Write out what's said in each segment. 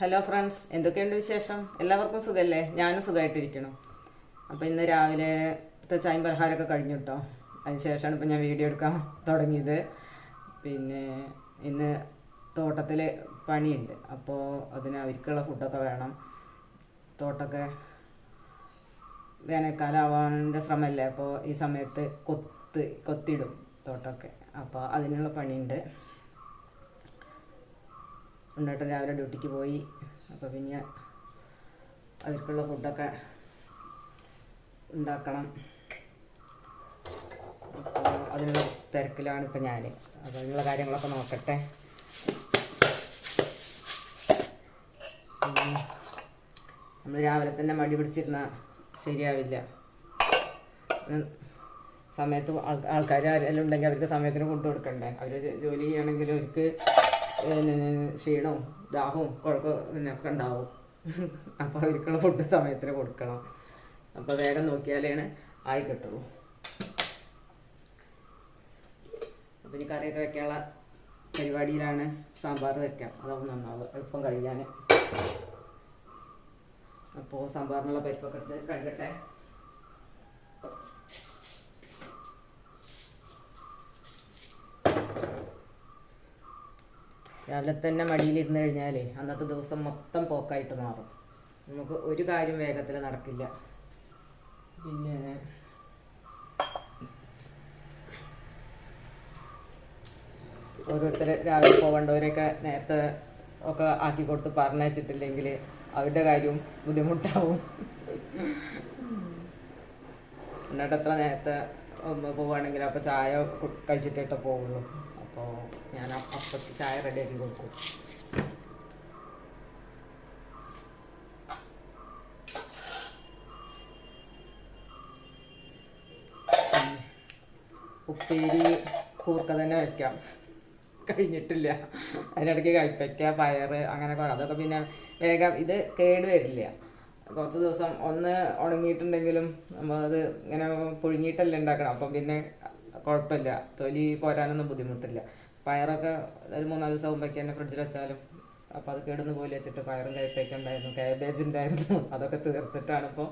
Hello friends എന്തൊക്കെയുണ്ട് വിശേഷം? എല്ലാവർക്കും സുഖമല്ലേ ഞാനും സുഖമായിട്ടിരിക്കണം അപ്പോൾ ഇന്ന് രാവിലെ ചായം പലഹാരമൊക്കെ കഴിഞ്ഞു കേട്ടോ അതിന് ശേഷമാണ് ഇപ്പോൾ ഞാൻ വീഡിയോ എടുക്കാൻ തുടങ്ങിയത്. പിന്നെ ഇന്ന് തോട്ടത്തിൽ പണിയുണ്ട്. അപ്പോൾ അതിന് അവർക്കുള്ള ഫുഡൊക്കെ വേണം. തോട്ടമൊക്കെ വേനൽക്കാലം ആവാന്റെ ശ്രമമല്ലേ അപ്പോൾ ഈ സമയത്ത് കൊത്ത് കൊത്തിടും തോട്ടമൊക്കെ അപ്പോൾ അതിനുള്ള പണിയുണ്ട്. ഉണ്ണേട്ടൻ രാവിലെ ഡ്യൂട്ടിക്ക് പോയി. അപ്പോൾ പിന്നെ അവർക്കുള്ള ഫുഡൊക്കെ ഉണ്ടാക്കണം. അതിനുള്ള തിരക്കിലാണ് ഇപ്പം ഞാൻ അപ്പോൾ അതിനുള്ള കാര്യങ്ങളൊക്കെ നോക്കട്ടെ. നമ്മൾ രാവിലെ തന്നെ മടി പിടിച്ചിരുന്ന ശരിയാവില്ല. സമയത്ത് ആൾക്കാർ ആരെല്ലാം ഉണ്ടെങ്കിൽ അവർക്ക് സമയത്തിന് ഫുഡ് കൊടുക്കണ്ടേ? അവർ ജോലി ചെയ്യണമെങ്കിൽ അവർക്ക് ക്ഷീണവും ദാഹവും കുഴപ്പം ഒക്കെ ഉണ്ടാവും. അപ്പോൾ അവർക്കുള്ള ഫുഡ് സമയത്തിന് കൊടുക്കണം. അപ്പോൾ വേഗം നോക്കിയാലാണ് ആയി കിട്ടുള്ളൂ. അപ്പോൾ ഇനി കറിയൊക്കെ വെക്കാനുള്ള പരിപാടിയിലാണ് സാമ്പാർ വെക്കാം. അതാവും നന്നാവുക എളുപ്പം കഴിയാൻ അപ്പോൾ സാമ്പാറിനുള്ള പരിപ്പൊക്കെ എടുത്ത് കഴുകട്ടെ. രാവിലെ തന്നെ മടിയിലിരുന്ന് കഴിഞ്ഞാലേ അന്നത്തെ ദിവസം മൊത്തം പോക്കായിട്ട് മാറും. നമുക്ക് ഒരു കാര്യം വേഗത്തിൽ നടക്കില്ല. പിന്നെ ഓരോരുത്തർ രാവിലെ പോകേണ്ടവരെയൊക്കെ നേരത്തെ ഒക്കെ ആക്കി കൊടുത്ത് പറഞ്ഞയച്ചിട്ടില്ലെങ്കിൽ അവരുടെ കാര്യവും ബുദ്ധിമുട്ടാവും. എന്നിട്ട് എത്ര നേരത്തെ പോവുകയാണെങ്കിൽ അപ്പോൾ ചായ കഴിച്ചിട്ടേ പോവുള്ളൂ. അപ്പോൾ അപ്പത്ത് ചായ റെഡി ആക്കി കൊടുക്കും. ഉപ്പേരി കൂർക്ക തന്നെ വെക്കാം. കഴിഞ്ഞിട്ടില്ല. അതിനിടയ്ക്ക് കൈപ്പയ്ക്ക പയറ് അങ്ങനെ കുറെ. അതൊക്കെ പിന്നെ വേഗം ഇത് കേട് വരില്ല. കുറച്ച് ദിവസം ഒന്ന് ഉണങ്ങിയിട്ടുണ്ടെങ്കിലും അത് ഇങ്ങനെ പുഴുങ്ങിയിട്ടല്ലേ ഉണ്ടാക്കണം. അപ്പം പിന്നെ കുഴപ്പമില്ല. തൊലി പോരാനൊന്നും ബുദ്ധിമുട്ടില്ല. പയറൊക്കെ ഒരു മൂന്നാൽ ദിവസം മുമ്പൊക്കെ തന്നെ ഫ്രിഡ്ജിൽ വെച്ചാലും. അപ്പോൾ അത് കേടുന്ന് പോലെ വെച്ചിട്ട് പയറും കയ്പയൊക്കെ ഉണ്ടായിരുന്നു. കാബേജ് ഉണ്ടായിരുന്നു. അതൊക്കെ തീർത്തിട്ടാണ് ഇപ്പോൾ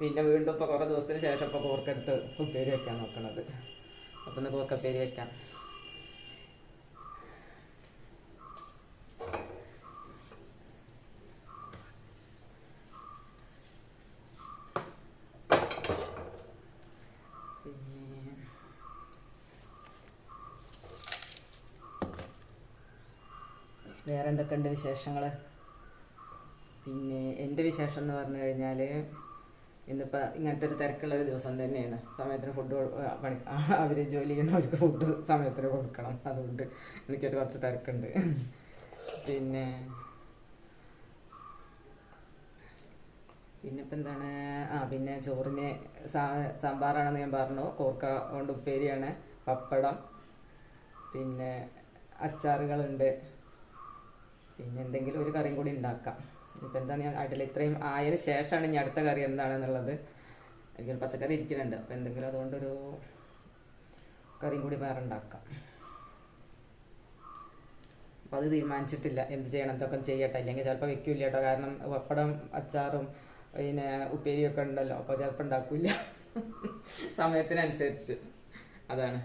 പിന്നെ വീണ്ടും ഇപ്പോൾ കുറേ ദിവസത്തിന് ശേഷം ഇപ്പോൾ കോർക്കെടുത്ത് ഉപ്പേരി വെക്കാൻ നോക്കണത്. അപ്പം ഒന്ന് കൂർക്കപ്പേരി വെക്കാം പിന്നെ വേറെ എന്തൊക്കെയുണ്ട് വിശേഷങ്ങൾ പിന്നെ എന്റെ വിശേഷം എന്ന് പറഞ്ഞു കഴിഞ്ഞാൽ ഇന്നിപ്പോൾ ഇങ്ങനത്തെ ഒരു തിരക്കുള്ള ഒരു ദിവസം തന്നെയാണ്. സമയത്തിന് ഫുഡ് പണി അവർ ജോലി ചെയ്യുന്നവർക്ക് ഫുഡ് സമയത്തിന് കൊടുക്കണം. അതുകൊണ്ട് എനിക്കൊരു കുറച്ച് തിരക്കുണ്ട്. പിന്നെ പിന്നെ ഇപ്പം എന്താണ്? ആ പിന്നെ ചോറിന് സാ സാമ്പാറാണെന്ന് ഞാൻ പറഞ്ഞു. കോർക്ക കൊണ്ട് ഉപ്പേരിയാണ്. പപ്പടം. പിന്നെ അച്ചാറുകളുണ്ട്. പിന്നെ എന്തെങ്കിലും ഒരു കറിയും കൂടി ഉണ്ടാക്കാം. ഇപ്പം എന്താണ് ഞാൻ ആയിട്ടില്ല. ഇത്രയും ആയതിനു ശേഷമാണ് ഇനി അടുത്ത കറി എന്താണെന്നുള്ളത്. എനിക്ക് പച്ചക്കറി ഇരിക്കുന്നുണ്ട്. അപ്പോൾ എന്തെങ്കിലും അതുകൊണ്ടൊരു കറിയും കൂടി വേറെ ഉണ്ടാക്കാം. അപ്പോൾ അത് തീരുമാനിച്ചിട്ടില്ല. എന്ത് ചെയ്യണം എന്തൊക്കെ ചെയ്യട്ടെ. അല്ലെങ്കിൽ ചിലപ്പോൾ വെക്കില്ല കേട്ടോ. കാരണം പപ്പടം അച്ചാറും പിന്നെ ഉപ്പേരിയൊക്കെ ഉണ്ടല്ലോ. അപ്പോൾ ചിലപ്പോൾ ഉണ്ടാക്കില്ല. സമയത്തിനനുസരിച്ച്. അതാണ്.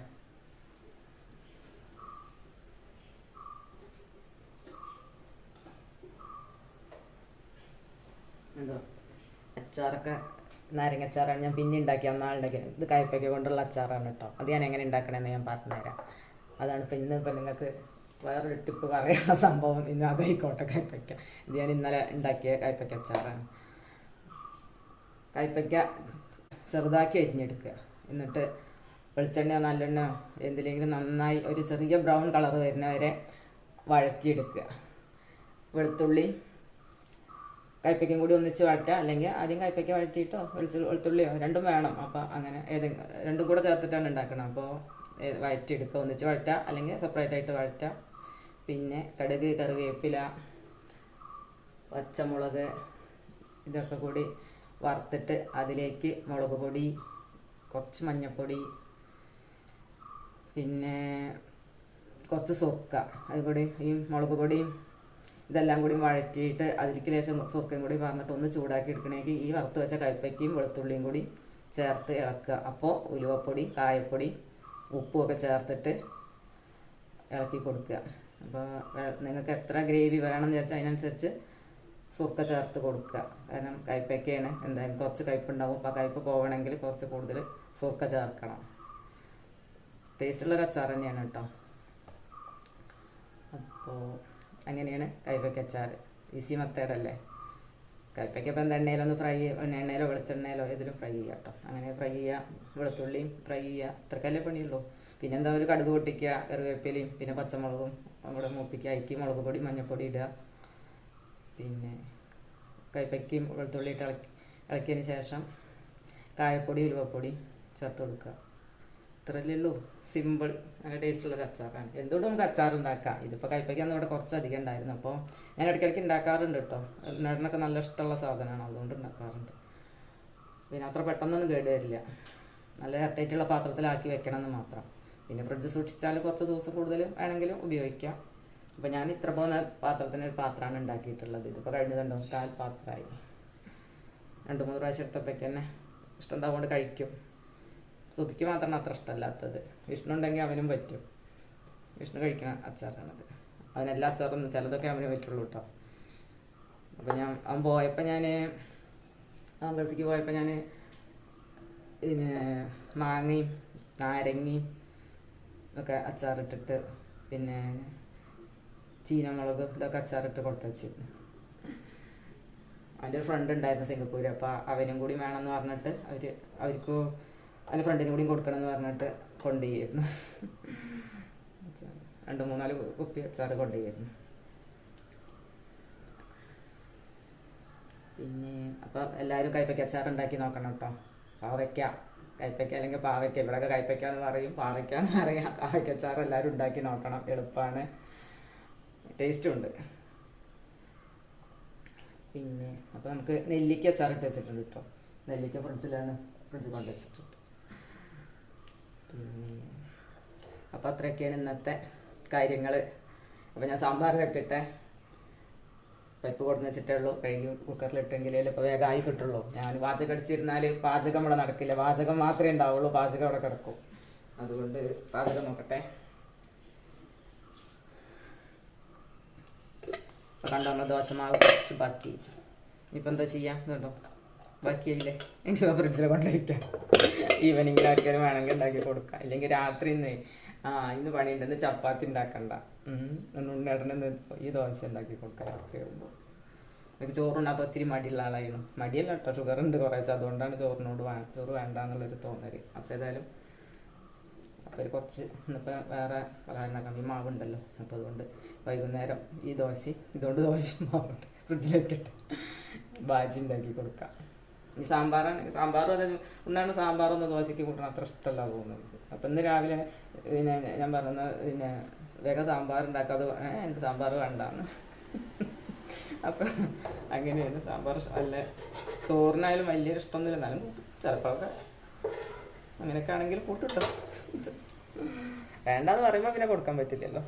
എന്തോ? അച്ചാറൊക്കെ നാരങ്ങ അച്ചാറാണ് ഞാൻ പിന്നെ ഉണ്ടാക്കി അന്നാളുണ്ടാക്കി ഇത് കയ്പ്പയ്ക്ക കൊണ്ടുള്ള അച്ചാറാണ് കേട്ടോ. അത് ഞാൻ എങ്ങനെ ഉണ്ടാക്കണമെന്ന് ഞാൻ പറഞ്ഞുതരാം. അതാണ് ഇപ്പം ഇന്ന് ഇപ്പം നിങ്ങൾക്ക് വേറൊരു ടിപ്പ് പറയുന്ന സംഭവം. ഇന്ന് അതായിക്കോട്ടെ കയ്പ്പയ്ക്ക. ഇത് ഞാൻ ഇന്നലെ ഉണ്ടാക്കിയ കയ്പ്പയ്ക്ക അച്ചാറാണ്. കയ്പ്പയ്ക്ക ചെറുതാക്കി അരിഞ്ഞെടുക്കുക. എന്നിട്ട് വെളിച്ചെണ്ണയോ നല്ലെണ്ണയോ എന്തിലെങ്കിലും നന്നായി ഒരു ചെറിയ ബ്രൗൺ കളർ വരുന്നവരെ വഴറ്റിയെടുക്കുക. വെളുത്തുള്ളി കയ്പ്പയ്ക്കും കൂടി ഒന്നിച്ച് വഴറ്റുക അല്ലെങ്കിൽ ആദ്യം കയ്പ്പയ്ക്ക വഴറ്റിയിട്ടോ വെളിച്ച വെളുത്തുള്ളിയോ? രണ്ടും വേണം. അപ്പോൾ അങ്ങനെ ഏതെങ്കിലും രണ്ടും കൂടെ ചേർത്തിട്ടാണ് ഉണ്ടാക്കണം. അപ്പോൾ വഴറ്റിയെടുക്കുക ഒന്നിച്ച് വഴറ്റുക അല്ലെങ്കിൽ സെപ്പറേറ്റ് ആയിട്ട് വഴറ്റുക പിന്നെ കടുക് കറിവേപ്പില പച്ചമുളക് ഇതൊക്കെ കൂടി വറുത്തിട്ട് അതിലേക്ക് മുളക് പൊടി കുറച്ച് മഞ്ഞൾപ്പൊടി പിന്നെ കുറച്ച് സൊക്ക. അതുകൂടി ഈ മുളക് പൊടിയും ഇതെല്ലാം കൂടി വഴറ്റിയിട്ട് അതിലേക്ക് ലേശം സുർക്കയും കൂടി പറഞ്ഞിട്ട് ഒന്ന് ചൂടാക്കി എടുക്കണമെങ്കിൽ ഈ വറുത്ത് വെച്ച കൈപ്പയ്ക്കയും വെളുത്തുള്ളിയും കൂടി ചേർത്ത് ഇളക്കുക. അപ്പോൾ ഉലുവപ്പൊടി കായപ്പൊടി ഉപ്പും ഒക്കെ ചേർത്തിട്ട് ഇളക്കി കൊടുക്കുക. അപ്പോൾ നിങ്ങൾക്ക് എത്ര ഗ്രേവി വേണം എന്ന് വെച്ചാൽ അതിനനുസരിച്ച് സുർക്ക ചേർത്ത് കൊടുക്കുക. കാരണം കയ്പയ്ക്കാണ് എന്തായാലും കുറച്ച് കയ്പുണ്ടാവും അപ്പോൾ കയ്പ് പോകണമെങ്കിൽ കുറച്ച് കൂടുതൽ സുർക്ക ചേർക്കണം. ടേസ്റ്റുള്ളൊരു അച്ചാർ തന്നെയാണ് കേട്ടോ. അപ്പോൾ അങ്ങനെയാണ് കയ്പയ്ക്ക അച്ചാർ. ഈസി മെത്തേഡല്ലേ? കയ്പയ്ക്ക ഇപ്പം എണ്ണയിലൊന്ന് ഫ്രൈ എണ്ണയിലോ വെളിച്ചെണ്ണയിലോ ഏതിലും ഫ്രൈ ചെയ്യുക കേട്ടോ അങ്ങനെ ഫ്രൈ ചെയ്യുക വെളുത്തുള്ളിയും ഫ്രൈ ചെയ്യുക. അത്രക്കല്ലേ പണിയുള്ളൂ. പിന്നെ എന്താ ഒരു കടുക് പൊട്ടിക്കുക കറിവേപ്പിലയും പിന്നെ പച്ചമുളകും നമ്മുടെ മൂപ്പിക്കുക. അയക്കി മുളക് പൊടി മഞ്ഞൾപ്പൊടി ഇടുക. പിന്നെ കൈപ്പയ്ക്കും വെളുത്തുള്ളി ഇട്ട് ഇളക്കി ഇളക്കിയതിന് ശേഷം കായപ്പൊടി ഉലുവപ്പൊടി ചേർത്ത് കൊടുക്കുക. ഇത്രയല്ലേ ഉള്ളൂ സിമ്പിൾ നല്ല ടേസ്റ്റുള്ളൊരു അച്ചാറാണ് എന്തുകൊണ്ട് നമുക്ക് അച്ചാർ ഉണ്ടാക്കാം ഇതിപ്പോൾ കൈപ്പയ്ക്കാന്ന് ഇവിടെ കുറച്ച് അധികം ഉണ്ടായിരുന്നു. അപ്പോൾ ഞാൻ ഇടയ്ക്കിടയ്ക്ക് ഉണ്ടാക്കാറുണ്ട് കേട്ടോ. നേടനൊക്കെ നല്ല ഇഷ്ടമുള്ള സാധനമാണ്. അതുകൊണ്ട് ഉണ്ടാക്കാറുണ്ട്. പിന്നെ അത്ര പെട്ടെന്നൊന്നും കേട് വരില്ല. നല്ല എയർടൈറ്റുള്ള പാത്രത്തിലാക്കി വെക്കണം എന്ന് മാത്രം. പിന്നെ ഫ്രിഡ്ജ് സൂക്ഷിച്ചാൽ കുറച്ച് ദിവസം കൂടുതൽ വേണമെങ്കിലും ഉപയോഗിക്കാം. അപ്പോൾ ഞാൻ ഇത്ര പോകുന്ന പാത്രത്തിന് ഒരു പാത്രമാണ് ഉണ്ടാക്കിയിട്ടുള്ളത്. ഇതിപ്പോൾ കഴിഞ്ഞതുണ്ടോ കാൽ പാത്രമായി രണ്ട് മൂന്ന് പ്രാവശ്യം എടുത്തപ്പോഴേക്ക് തന്നെ ഇഷ്ടം ഉണ്ടാവുകൊണ്ട് കഴിക്കും. ശ്രുതിക്ക് മാത്രമാണ് അത്ര ഇഷ്ടമല്ലാത്തത്. വിഷ്ണു ഉണ്ടെങ്കിൽ അവനും പറ്റും. വിഷ്ണു കഴിക്കണ അച്ചാറാണത്. അവനെല്ലാ അച്ചാറും ചിലതൊക്കെ അവന് പറ്റുള്ളൂ കേട്ടോ അപ്പോൾ ഞാൻ അവൻ പോയപ്പോൾ ഞാൻ അവൻ പോയപ്പോൾ ഞാൻ പിന്നെ മാങ്ങയും നാരങ്ങയും ഒക്കെ അച്ചാറിട്ടിട്ട് പിന്നെ ചീനമുളക് ഇതൊക്കെ അച്ചാറിട്ട് കൊടുത്തു വെച്ചിരുന്നു അവന്റെ ഒരു ഫ്രണ്ട് ഉണ്ടായിരുന്നു സിംഗപ്പൂർ അപ്പോൾ അവനും കൂടി വേണമെന്ന് പറഞ്ഞിട്ട് അവർ അവർക്ക് അവന്റെ ഫ്രണ്ടിനും കൂടി കൊടുക്കണം എന്ന് പറഞ്ഞിട്ട് കൊണ്ടുപോയിരുന്നു. രണ്ട് മൂന്നാൽ കുപ്പി അച്ചാറ് കൊണ്ടുപോയിരുന്നു. പിന്നെ അപ്പോൾ എല്ലാവരും കൈപ്പയ്ക്ക അച്ചാർ ഉണ്ടാക്കി നോക്കണം കേട്ടോ. പാവയ്ക്ക കൈപ്പയ്ക്ക അല്ലെങ്കിൽ പാവയ്ക്ക. ഇവിടെയൊക്കെ കൈപ്പയ്ക്ക എന്ന് പറയും പാവയ്ക്ക എന്ന് പറയാം. പാവയ്ക്ക അച്ചാർ എല്ലാവരും ഉണ്ടാക്കി നോക്കണം. എളുപ്പമാണ് ടേസ്റ്റും ഉണ്ട്. പിന്നെ അപ്പോൾ നമുക്ക് നെല്ലിക്ക അച്ചാറിട്ട് വെച്ചിട്ടുണ്ട് കേട്ടോ. നെല്ലിക്ക ഫ്രിഡ്ജിലാണ് ഫ്രിഡ്ജിൽ കൊണ്ട് വെച്ചിട്ടുണ്ട് അപ്പോൾ അത്രയൊക്കെയാണ് ഇന്നത്തെ കാര്യങ്ങൾ അപ്പോൾ ഞാൻ സാമ്പാർ വെക്കട്ടെ. പരിപ്പ് കൊടുന്ന് വെച്ചിട്ടേ ഉള്ളൂ കഴുകി കുക്കറിലിട്ടെങ്കിലേ ഇപ്പോൾ വേഗം ആയി കിട്ടുള്ളൂ. ഞാൻ പാചകം അടിച്ചിരുന്നാൽ പാചകം ഇവിടെ നടക്കില്ല. പാചകം മാത്രമേ ഉണ്ടാവുള്ളൂ. പാചകം അവിടെ കിടക്കും. അതുകൊണ്ട് പാചകം നോക്കട്ടെ. അപ്പോൾ കണ്ടോ ദോശമാവ് കുറച്ച് ബാക്കി. ഇനിയിപ്പോൾ എന്താ ചെയ്യാം? ഇതുണ്ടോ? ബാക്കിയായില്ലേ? എനിക്ക് ഫ്രിഡ്ജിൽ കൊണ്ടുവയ്ക്കാം ഈവനിങ്ങിൽ ആർക്കെങ്കിലും വേണമെങ്കിൽ ഉണ്ടാക്കി കൊടുക്കാം. ഇല്ലെങ്കിൽ രാത്രി ഇന്ന് ആ ഇന്ന് പണിയുണ്ടെന്ന് ചപ്പാത്തി ഉണ്ടാക്കണ്ട. ഉണ്ണേട്ടന് ഈ ദോശ ഉണ്ടാക്കി കൊടുക്കാം രാത്രി ആകുമ്പോൾ എനിക്ക് ചോറുണ്ടാകുമ്പോൾ ഒത്തിരി മടിയുള്ള ആളായിരുന്നു. മടിയല്ല കേട്ടോ. ഷുഗർ ഉണ്ട് കുറേശ്ശെ. അതുകൊണ്ടാണ് ചോറിനോട് വേ ചോറ് വേണ്ട എന്നുള്ളൊരു തോന്നൽ അപ്പോൾ ഏതായാലും അപ്പോൾ കുറച്ച് ഇന്നിപ്പോൾ വേറെ പലഹാരം ഈ മാവുണ്ടല്ലോ. അപ്പോൾ അതുകൊണ്ട് വൈകുന്നേരം ഈ ദോശ ഇതുകൊണ്ട് ദോശ മാവുണ്ട്. ഫ്രിഡ്ജിലേക്കിട്ട് ബാജി ഉണ്ടാക്കി കൊടുക്കാം. ഈ സാമ്പാറാണ്. സാമ്പാറും അതെ ഉണ്ടാണ് സാമ്പാറൊന്നും ദോശയ്ക്ക് കൂട്ടണം. അത്ര ഇഷ്ടമല്ല തോന്നുന്നത്. അപ്പം ഇന്ന് രാവിലെ പിന്നെ ഞാൻ പറഞ്ഞത് പിന്നെ വേഗം സാമ്പാർ ഉണ്ടാക്കാതെ എനിക്ക് സാമ്പാർ വേണ്ടാന്ന്. അപ്പം അങ്ങനെയാണ് സാമ്പാർ അല്ല ചോറിനായാലും വലിയൊരു ഇഷ്ടമൊന്നുമില്ല. എന്നാലും ചിലപ്പോഴൊക്കെ അങ്ങനെയൊക്കെ ആണെങ്കിൽ കൂട്ടിട്ടോ വേണ്ടാന്ന് പറയുമ്പോൾ പിന്നെ കൊടുക്കാൻ പറ്റില്ലല്ലോ.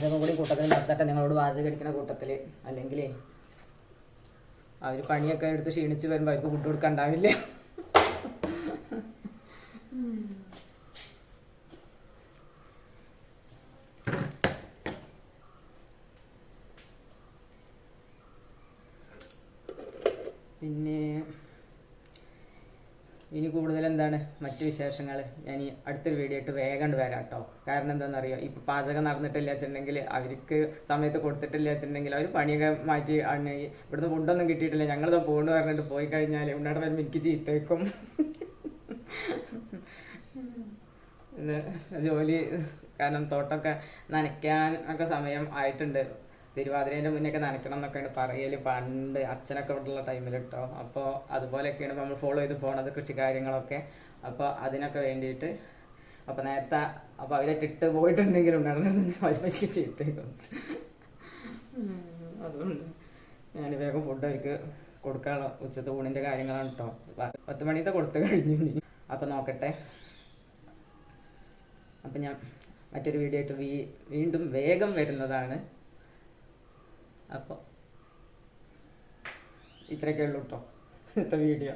പാചകം കൂടി കൂട്ടത്തിൽ നടത്തട്ടെ. നിങ്ങളോട് പാചകം അടിക്കുന്ന കൂട്ടത്തിൽ അല്ലെങ്കിൽ അവർ പണിയൊക്കെ എടുത്ത് ക്ഷീണിച്ച് വരുമ്പോൾ അവർക്ക് ഫുഡ് കൊടുക്കാൻ ഉണ്ടാവില്ല പിന്നെ ഇനി കൂടുതൽ എന്താണ് മറ്റു വിശേഷങ്ങൾ ഞാൻ ഈ അടുത്തൊരു വീഡിയോ ആയിട്ട് വേഗം വരാം കേട്ടോ കാരണം എന്താണെന്നറിയോ ഇപ്പം പാചകം നടന്നിട്ടില്ല വെച്ചിട്ടുണ്ടെങ്കിൽ അവർക്ക് സമയത്ത് കൊടുത്തിട്ടില്ല വെച്ചിട്ടുണ്ടെങ്കിൽ അവർ പണിയൊക്കെ മാറ്റി ആണ് ഈ ഇവിടുന്ന് ഫുഡൊന്നും കിട്ടിയിട്ടില്ല. ഞങ്ങളിത് പോകണമെന്ന് പറഞ്ഞിട്ട് പോയി കഴിഞ്ഞാൽ ഉണ്ടാടെ വരുമ്പോൾ എനിക്ക് ചീത്തേക്കും ജോലി കാരണം തോട്ടമൊക്കെ നനയ്ക്കാൻ ഒക്കെ സമയം ആയിട്ടുണ്ട്. തിരുവാതിരേന്റെ മുന്നേയൊക്കെ നനയ്ക്കണം എന്നൊക്കെയാണ് പറയൽ പണ്ട് അച്ഛനൊക്കെ ഉള്ള ടൈമിൽ കേട്ടോ അപ്പോൾ അതുപോലെയൊക്കെയാണ് നമ്മൾ ഫോളോ ചെയ്ത് പോണത് കൃഷി കാര്യങ്ങളൊക്കെ അപ്പോൾ അതിനൊക്കെ വേണ്ടിയിട്ട് അപ്പോൾ നേരത്തെ അപ്പോൾ അവരെ ഇട്ട് പോയിട്ടുണ്ടെങ്കിൽ ഉണ്ടായിരുന്നു വലിയ ചീത്തേക്കും അതുകൊണ്ട് ഞാൻ വേഗം ഫുഡ് അവർക്ക് കൊടുക്കാനുള്ള ഉച്ചത്തെ ഊണിന്റെ കാര്യങ്ങളാണ് കേട്ടോ പത്ത് മണിത്തെ കൊടുത്തു കഴിഞ്ഞു അപ്പോൾ നോക്കട്ടെ. അപ്പം ഞാൻ മറ്റൊരു വീഡിയോ ആയിട്ട് വീ വീണ്ടും വേഗം വരുന്നതാണ്. അപ്പോൾ ഇത്രയൊക്കെ ഉള്ളൂ കേട്ടോ ഇന്നത്തെ വീഡിയോ